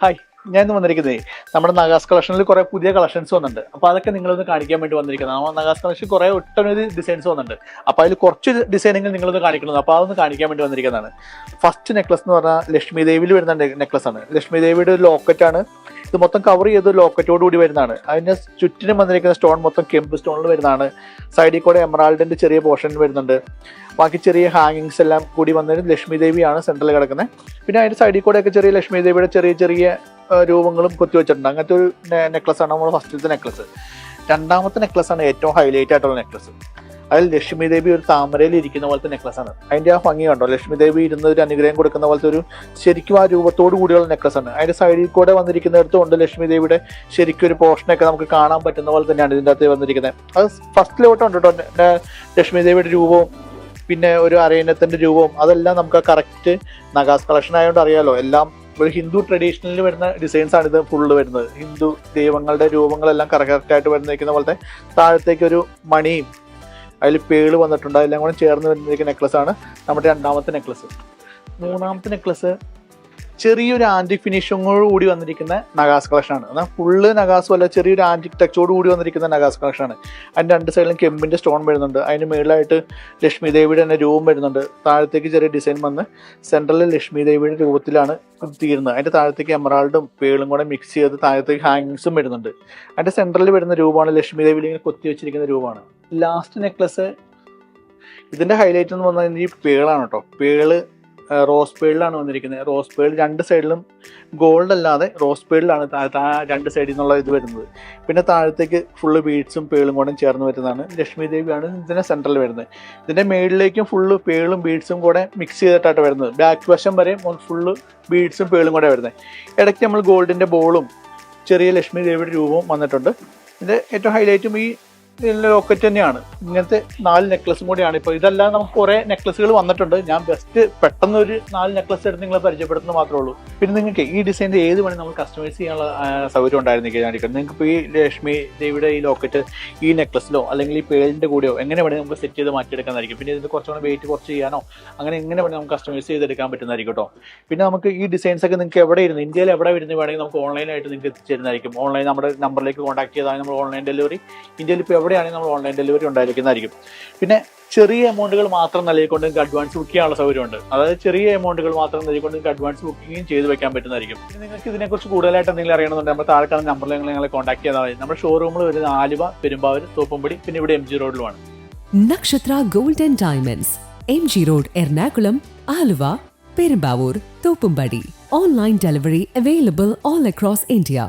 Hi ഞാൻ ഇന്ന് വന്നിരിക്കുന്നത് നമ്മുടെ നഗാസ് കളക്ഷനിൽ കുറെ പുതിയ കളക്ഷൻസ് വന്നിട്ടുണ്ട്. അപ്പോൾ അതൊക്കെ നിങ്ങളൊന്ന് കാണിക്കാൻ വേണ്ടി വന്നിരിക്കുന്നത്. നമ്മുടെ നഗാസ് കളക്ഷൻ കുറേ ഒട്ടനവധി ഡിസൈൻസ് വന്നിട്ടുണ്ട്. അപ്പോൾ അതിൽ കുറച്ച് ഡിസൈനുകൾ നിങ്ങളൊന്ന് കാണിക്കുന്നത് അപ്പോൾ അതൊന്ന് കാണിക്കാൻ വേണ്ടി വന്നിരിക്കുന്നതാണ്. ഫസ്റ്റ് നെക്ലസ് എന്ന് പറഞ്ഞാൽ ലക്ഷ്മി ദേവിയിൽ വരുന്ന നെക്ലസ് ആണ്. ലക്ഷ്മി ദേവിയുടെ ഒരു ലോക്കറ്റ് ആണ്. ഇത് മൊത്തം കവർ ചെയ്ത് ലോക്കറ്റോട് കൂടി വരുന്നതാണ്. അതിന് ചുറ്റിനും വന്നിരിക്കുന്ന സ്റ്റോൺ മൊത്തം കെമ്പ് സ്റ്റോണിൽ വരുന്നതാണ്. സൈഡിൽ കൂടെ എമറാൾഡിന്റെ ചെറിയ പോർഷൻ വരുന്നുണ്ട്. ബാക്കി ചെറിയ ഹാങ്ങിങ്സ് എല്ലാം കൂടി വന്നതിന് ലക്ഷ്മി ദേവിയാണ് സെൻട്രൽ കിടക്കുന്നത്. പിന്നെ അതിന്റെ സൈഡിൽ കൂടെയൊക്കെ ചെറിയ ലക്ഷ്മി ദേവിയുടെ ചെറിയ ചെറിയ രൂപങ്ങളും കൊത്തി വെച്ചിട്ടുണ്ട്. അങ്ങനത്തെ ഒരു നെക്ലസ് ആണ് നമ്മുടെ ഫസ്റ്റത്തെ നെക്ലസ് രണ്ടാമത്തെ നെക്ലസ് ആണ് ഏറ്റവും ഹൈലൈറ്റ് ആയിട്ടുള്ള നെക്ലസ് അതിൽ ലക്ഷ്മി ദേവി ഒരു താമരയിൽ ഇരിക്കുന്ന പോലത്തെ നെക്ലസ് ആണ്. അതിന്റെ ആ ഭംഗി കണ്ടോ? ലക്ഷ്മി ദേവി ഇരുന്ന ഒരു അനുഗ്രഹം കൊടുക്കുന്ന പോലത്തെ ഒരു ശരിക്കും ആ രൂപത്തോട് കൂടിയുള്ള നെക്ലസ് ആണ്. അതിന്റെ സൈഡിൽ കൂടെ വന്നിരിക്കുന്നിടത്തും ഉണ്ട് ലക്ഷ്മി ദേവിയുടെ ശരിക്കും ഒരു പോർഷനൊക്കെ നമുക്ക് കാണാൻ പറ്റുന്ന പോലെ തന്നെയാണ് ഇതിന്റെ അകത്ത് വന്നിരിക്കുന്നത്. അത് ഫസ്റ്റിലോട്ടുണ്ട് കേട്ടോ. ലക്ഷ്മി ദേവിയുടെ രൂപവും പിന്നെ ഒരു അരയണത്തിന്റെ രൂപവും അതെല്ലാം നമുക്ക് കറക്റ്റ് നഗാസ് കളക്ഷൻ ആയതുകൊണ്ട് അറിയാലോ. എല്ലാം ഒരു ഹിന്ദു ട്രഡീഷണലിൽ വരുന്ന ഡിസൈൻസ് ആണ് ഇത് ഫുള്ള് വരുന്നത്. ഹിന്ദു ദൈവങ്ങളുടെ രൂപങ്ങളെല്ലാം കറക്റ്റ് ആയിട്ട് വരുന്നിരിക്കുന്ന പോലത്തെ താഴത്തേക്ക് ഒരു മണിയും അതിൽ പേൾ വന്നിട്ടുണ്ട്. അതെല്ലാം കൂടെ ചേർന്ന് വരുന്ന നെക്ലസ് ആണ്. നമ്മുടെ രണ്ടാമത്തെ നെക്ലസ് മൂന്നാമത്തെ നെക്ലസ് ചെറിയൊരു ആന്റിക് ഫിനിഷിങ്ങോട് കൂടി വന്നിരിക്കുന്ന നഗാസ് കളക്ഷനാണ് എന്നാൽ ഫുള്ള് നഗാസും അല്ല ചെറിയൊരു ആന്റിക് ടച്ചോട് കൂടി വന്നിരിക്കുന്ന നഗാസ് കളക്ഷനാണ് ആണ്. അതിന്റെ രണ്ട് സൈഡിലും കെമ്പിന്റെ സ്റ്റോൺ വരുന്നുണ്ട്. അതിന് മുകളിലായിട്ട് ലക്ഷ്മി ദേവിയുടെ തന്നെ രൂപം വരുന്നുണ്ട്. താഴത്തേക്ക് ചെറിയ ഡിസൈൻ വന്ന് സെൻട്രലിൽ ലക്ഷ്മി ദേവിയുടെ രൂപത്തിലാണ് തീരുന്നത് അതിന്റെ താഴത്തേക്ക് എമറാൾഡും പേളും കൂടെ മിക്സ് ചെയ്ത് താഴത്തേക്ക് ഹാങ്ങിങ്സും വരുന്നുണ്ട്. അതിന്റെ സെൻട്രലിൽ വരുന്ന രൂപമാണ് ലക്ഷ്മി ദേവിയിൽ ഇങ്ങനെ കൊത്തി വെച്ചിരിക്കുന്ന രൂപമാണ്. ലാസ്റ്റ് നെക്ലസ് ഇതിന്റെ ഹൈലൈറ്റ് എന്ന് പറഞ്ഞാൽ ഈ പേളാണ് കേട്ടോ. പേൾ റോസ് പേളിലാണ് വന്നിരിക്കുന്നത്. റോസ് പേൾ രണ്ട് സൈഡിലും ഗോൾഡ് അല്ലാതെ റോസ് പേളിലാണ് രണ്ട് സൈഡിൽ നിന്നുള്ള ഇത് വരുന്നത്. പിന്നെ താഴത്തേക്ക് ഫുള്ള് ബീഡ്സും പേളും കൂടെ ചേർന്ന് വരുന്നതാണ്. ലക്ഷ്മി ദേവിയാണ് ഇതിന്റെ സെൻട്രൽ വരുന്നത്. ഇതിന്റെ മേളിലേക്കും ഫുള്ള് പേളും ബീഡ്സും കൂടെ മിക്സ് ചെയ്തിട്ടാണ് വരുന്നത്. ബാക്ക് വശം വരെ ഫുള്ള് ബീഡ്സും പേളും കൂടെ വരുന്നത്. ഇടയ്ക്ക് നമ്മൾ ഗോൾഡിന്റെ ബോളും ചെറിയ ലക്ഷ്മി ദേവിയുടെ രൂപവും വന്നിട്ടുണ്ട്. ഇതിന്റെ ഏറ്റവും ഹൈലൈറ്റും ഈ ലോക്കറ്റ് തന്നെയാണ്. ഇങ്ങനത്തെ നാല് നെക്ലസും കൂടിയാണ്. ഇപ്പോൾ ഇതെല്ലാം നമുക്ക് കുറേ നെക്ലസുകൾ വന്നിട്ടുണ്ട്. ഞാൻ ബെസ്റ്റ് പെട്ടെന്ന് ഒരു നാല് നെക്ലസ് എടുത്ത് നിങ്ങളെ പരിചയപ്പെടുത്തുന്നത് മാത്രമേ ഉള്ളൂ. പിന്നെ നിങ്ങൾക്ക് ഈ ഡിസൈന്റെ ഏത് വേണമെങ്കിൽ നമ്മൾ കസ്റ്റമൈസ് ചെയ്യാനുള്ള സൗകര്യം ഉണ്ടായിരുന്നെങ്കിൽ നിങ്ങൾക്ക് ഇപ്പോൾ ഈ ലക്ഷ്മി ദേവിയുടെ ഈ ലോക്കറ്റ് ഈ നെക്ലസിലോ അല്ലെങ്കിൽ ഈ പേരിന്റെ കൂടെയോ എങ്ങനെ വേണമെങ്കിൽ നമുക്ക് സെറ്റ് ചെയ്ത് മാറ്റിയെടുക്കാനായിരിക്കും. പിന്നെ ഇതിന് കുറച്ചുകൂടെ വെയിറ്റ് കുറച്ച് ചെയ്യാനോ അങ്ങനെ എങ്ങനെ വേണമെങ്കിൽ നമുക്ക് കസ്റ്റമൈസ് ചെയ്തെടുക്കാൻ പറ്റുന്നതായിരിക്കും കേട്ടോ. പിന്നെ നമുക്ക് ഈ ഡിസൈൻസ് ഒക്കെ നിങ്ങൾക്ക് എവിടെ ഇരുന്ന് ഇന്ത്യയിൽ എവിടെ ഇരുന്ന് വേണമെങ്കിൽ നമുക്ക് ഓൺലൈനായിട്ട് നിങ്ങൾക്ക് എത്തിച്ചേരുന്നതായിരിക്കും. ഓൺലൈൻ നമ്മുടെ നമ്പറിലേക്ക് കോൺടാക്ട് ചെയ്താൽ നമ്മൾ ഓൺലൈൻ ഡെലിവറി ഇന്ത്യയിൽ ഇപ്പോൾ എവിടെയാണെങ്കിൽ നമ്മൾ ഓൺലൈൻ ഡെലിവറി ഉണ്ടായിരിക്കുന്നതായിരിക്കും. പിന്നെ ചെറിയ എമൗണ്ടുകൾ മാത്രം നൽകിക്കൊണ്ട് നിങ്ങൾക്ക് അഡ്വാൻസ് ബുക്ക് ചെയ്യാനുള്ള സൗകര്യമുണ്ട്. അതായത് ചെറിയ എമൗണ്ടുകൾ മാത്രം നൽകിക്കൊണ്ട് നിങ്ങൾക്ക് അഡ്വാൻസ് ബുക്കിംഗ് ചെയ്ത് വെക്കാൻ പറ്റുന്നതായിരിക്കും. നിങ്ങൾക്ക് ഇതിനെക്കുറിച്ച് കൂടുതലായിട്ട് എന്തെങ്കിലും അറിയണമെന്നുണ്ടെങ്കിൽ നമ്മൾ താഴെ കാണുന്ന നമ്പറിൽ നിങ്ങൾ ഞങ്ങളെ കോൺടാക്ട് ചെയ്താൽ മതി. നമ്മുടെ ഷോറൂമിൽ വരുന്ന ആലുവ പെരുമ്പാവൂർ തോപ്പുംപടി പിന്നെ ഇവിടെ M G റോഡിലുമാണ് Nakshatra golden diamonds M G road Ernakulam Aluva Perumbavoor Thoppumpady. Online delivery available all across India.